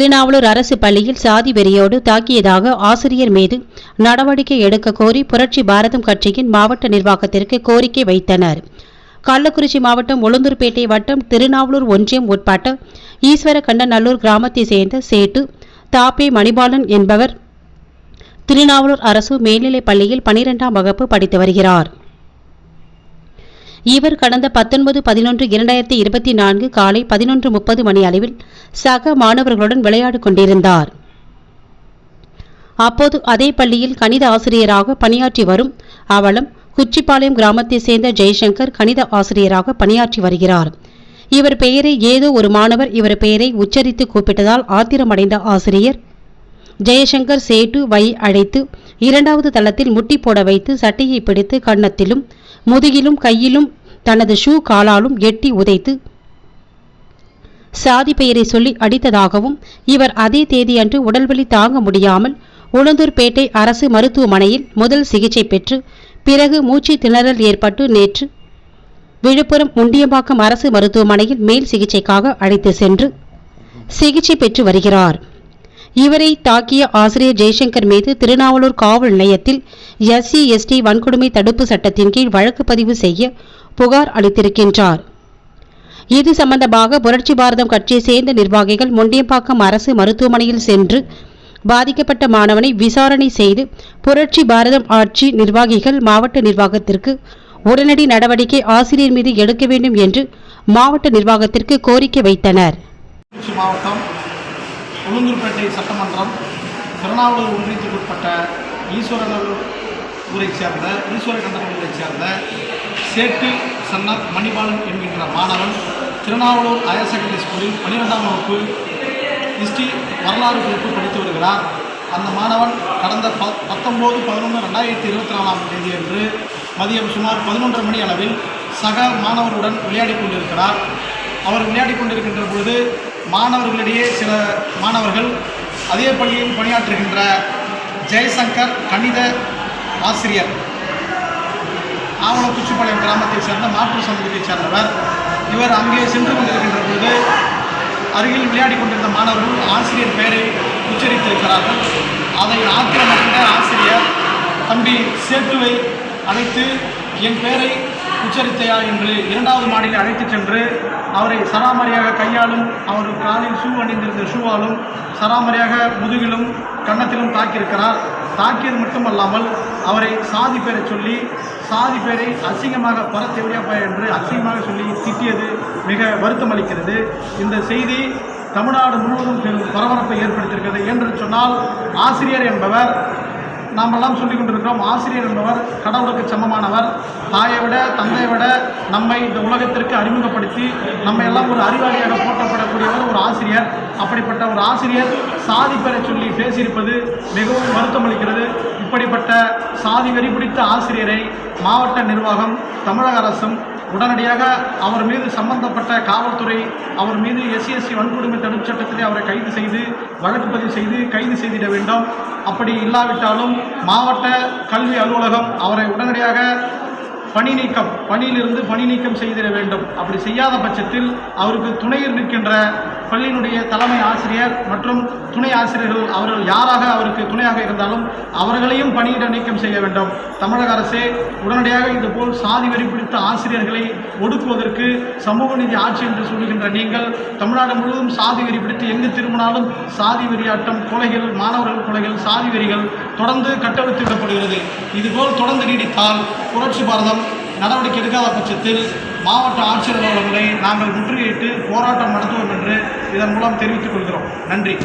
திருநாவலூர் அரசு பள்ளியில் சாதி வெறியோடு தாக்கியதாக ஆசிரியர் மீது நடவடிக்கை எடுக்க கோரி புரட்சி பாரதம் கட்சியின் மாவட்ட நிர்வாகத்திற்கு கோரிக்கை வைத்தனர். கள்ளக்குறிச்சி மாவட்டம் உளுந்தூர்பேட்டை வட்டம் திருநாவலூர் ஒன்றியம் உட்பட்ட ஈஸ்வரகண்டநல்லூர் கிராமத்தை கிராமத்தைச் சேர்ந்த சேட்டு தாப்பே மணிபாலன் என்பவர் திருநாவலூர் அரசு மேல்நிலைப் பள்ளியில் பனிரெண்டாம் வகுப்பு படித்து வருகிறார். இவர் கடந்த பத்தொன்பது பதினொன்று இரண்டாயிரத்தி இருபத்தி நான்கு காலை பதினொன்று முப்பது மணி அளவில் சக மாணவர்களுடன் விளையாடிக் கொண்டிருந்தார். அப்போது அதே பள்ளியில் கணித ஆசிரியராக பணியாற்றி வரும் அவலம் குச்சிப்பாளையம் கிராமத்தைச் சேர்ந்த ஜெய்சங்கர் கணித ஆசிரியராக பணியாற்றி வருகிறார். இவர் பெயரை ஏதோ ஒரு மாணவர் இவர் பெயரை உச்சரித்து கூப்பிட்டதால் ஆத்திரமடைந்த ஆசிரியர் ஜெயசங்கர் சேட்டு வை அழைத்து இரண்டாவது தளத்தில் முட்டி போட வைத்து சட்டையை பிடித்து கன்னத்திலும் முதுகிலும் கையிலும் தனது ஷூ காலாலும் எட்டி உதைத்து சாதி பெயரை சொல்லி அடித்ததாகவும் இவர் அதே தேதியன்று உடல்வலி தாங்க முடியாமல் உளுந்தூர்பேட்டை அரசு மருத்துவமனையில் முதல் சிகிச்சை பெற்று பிறகு மூச்சு திணறல் ஏற்பட்டு நேற்று விழுப்புரம் முண்டியம்பாக்கம் அரசு மருத்துவமனையில் மேல் சிகிச்சைக்காக அழைத்து சென்று சிகிச்சை பெற்று வருகிறார். இவரை தாக்கிய ஆசிரியர் ஜெய்சங்கர் மீது திருநாவலூர் காவல் நிலையத்தில் எஸ்சி எஸ்டி வன்கொடுமை தடுப்பு சட்டத்தின் கீழ் வழக்கு பதிவு செய்ய புகார் அளித்திருக்கின்றார். இது சம்பந்தமாக புரட்சி பாரதம் கட்சியை சேர்ந்த நிர்வாகிகள் முண்டியம்பாக்கம் அரசு மருத்துவமனையில் சென்று பாதிக்கப்பட்ட மாணவனை விசாரணை செய்து புரட்சி பாரதம் ஆட்சி நிர்வாகிகள் மாவட்ட நிர்வாகத்திற்கு உடனடி நடவடிக்கை ஆசிரியர் மீது எடுக்க வேண்டும் என்று மாவட்ட நிர்வாகத்திற்கு கோரிக்கை வைத்தனர். மாவட்டம் உளுந்தூர்பேட்டை சட்டமன்றம் திருநாவலூர் ஒன்றியத்துக்குட்பட்ட உட்பட்ட ஊரைச் சேர்ந்த ஈஸ்வர ஊரைச் சேர்ந்த சேட்டு சன்னத் மணிபாலன் என்கின்ற மாணவன் திருநாவலூர் ஹையர் செகண்டரி ஸ்கூலில் பன்னிரெண்டாம் வகுப்பு ஹிஸ்ட்ரி வரலாறு குறிப்பு படித்து வருகிறார். அந்த மாணவன் கடந்த ப பத்தொம்போது பதினொன்று ரெண்டாயிரத்தி இருபத்தி நாலாம் தேதியன்று மதியம் சுமார் பதினொன்று மணி அளவில் சக மாணவருடன் விளையாடிக் கொண்டிருக்கிறார். அவர் விளையாடிக் கொண்டிருக்கின்ற பொழுது மாணவர்களிடையே சில மாணவர்கள் அதே பள்ளியில் பணியாற்றுகின்ற ஜெயசங்கர் கணித ஆசிரியர். ஆவணக்குச்சிப்பாளையம் கிராமத்தைச் சேர்ந்த மாற்று சமூகத்தைச் சேர்ந்தவர். இவர் அங்கே சென்று கொண்டிருக்கின்ற பொழுது அருகில் விளையாடி கொண்டிருந்த மாணவர்கள் ஆசிரியர் பெயரை உச்சரித்திருக்கிறார்கள். அதை ஆக்கிரமித்த ஆசிரியர் தம்பி சேட்டுவை அழைத்து என் பெயரை உச்சரித்தையா என்று இரண்டாவது மாடியில் அழைத்துச் சென்று அவரை சராமரியாக கையாலும் அவர் காலில் ஷூ அணிந்திருந்த ஷூவாலும் சராமரியாக முதுகிலும் கன்னத்திலும் தாக்கியிருக்கிறார். தாக்கியது மட்டுமல்லாமல் அவரை சாதி பேரை சொல்லி சாதி பேரை அசிங்கமாக பரத்தெவடியா என்று அசிங்கமாக சொல்லி திட்டியது மிக வருத்தம் அளிக்கிறது. இந்த செய்தி தமிழ்நாடு முழுவதும் பெரும் பரபரப்பை ஏற்படுத்தியிருக்கிறது என்று சொன்னால் ஆசிரியர் என்பவர் நாமெல்லாம் சொல்லிக் கொண்டிருக்கிறோம் ஆசிரியர் என்பவர் கடவுளுக்கு சமமானவர். தாயை விட தந்தையை விட நம்மை இந்த உலகத்திற்கு அறிமுகப்படுத்தி நம்ம எல்லாம் ஒரு அறிவாளியாக போற்றப்படக்கூடியவர் ஒரு ஆசிரியர். அப்படிப்பட்ட ஒரு ஆசிரியர் சாதி பெற சொல்லி பேசியிருப்பது மிகவும் வருத்தம் அளிக்கிறது. இப்படிப்பட்ட சாதி வெறி பிடித்த ஆசிரியரை மாவட்ட நிர்வாகம் தமிழக அரசும் உடனடியாக அவர் மீது சம்பந்தப்பட்ட காவல்துறை அவர் மீது எஸ்சிஎஸ்சி வன்கொடுமை தடுப்பு சட்டத்திலே அவரை கைது செய்து வழக்கு பதிவு செய்து கைது செய்திட வேண்டும். அப்படி இல்லாவிட்டாலும் மாவட்ட கல்வி அலுவலகம் அவரை உடனடியாக பணி நீக்கம் பணியிலிருந்து பணி நீக்கம் செய்திட வேண்டும். அப்படி செய்யாத பட்சத்தில் அவருக்கு துணையில் நிற்கின்ற பள்ளியினுடைய தலைமை ஆசிரியர் மற்றும் துணை ஆசிரியர்கள் அவர்கள் யாராக அவருக்கு துணையாக இருந்தாலும் அவர்களையும் பணியிட நீக்கம் செய்ய வேண்டும். தமிழக அரசே உடனடியாக இதுபோல் சாதி வெறி பிடித்த ஆசிரியர்களை ஒடுக்குவதற்கு சமூக நீதி ஆட்சி என்று சொல்லுகின்ற நீங்கள் தமிழ்நாடு முழுவதும் சாதி வெறி பிடித்து எங்கு திரும்பினாலும் சாதி வெறியாட்டம் கொலைகள் மாணவர்கள் கொலைகள் சாதி வெறிகள் தொடர்ந்து கட்டவிழ்த்து விடப்படுகிறது இதுபோல் தொடர்ந்து நீடித்தால் புரட்சி பாரதம் நடவடிக்கை எடுக்காத பட்சத்தில் மாவட்ட ஆட்சியர் அலுவலகங்களை நாங்கள் முற்றுகையிட்டு போராட்டம் நடத்துவோம் என்று இதன் மூலம் தெரிவித்துக் கொள்கிறோம். நன்றி.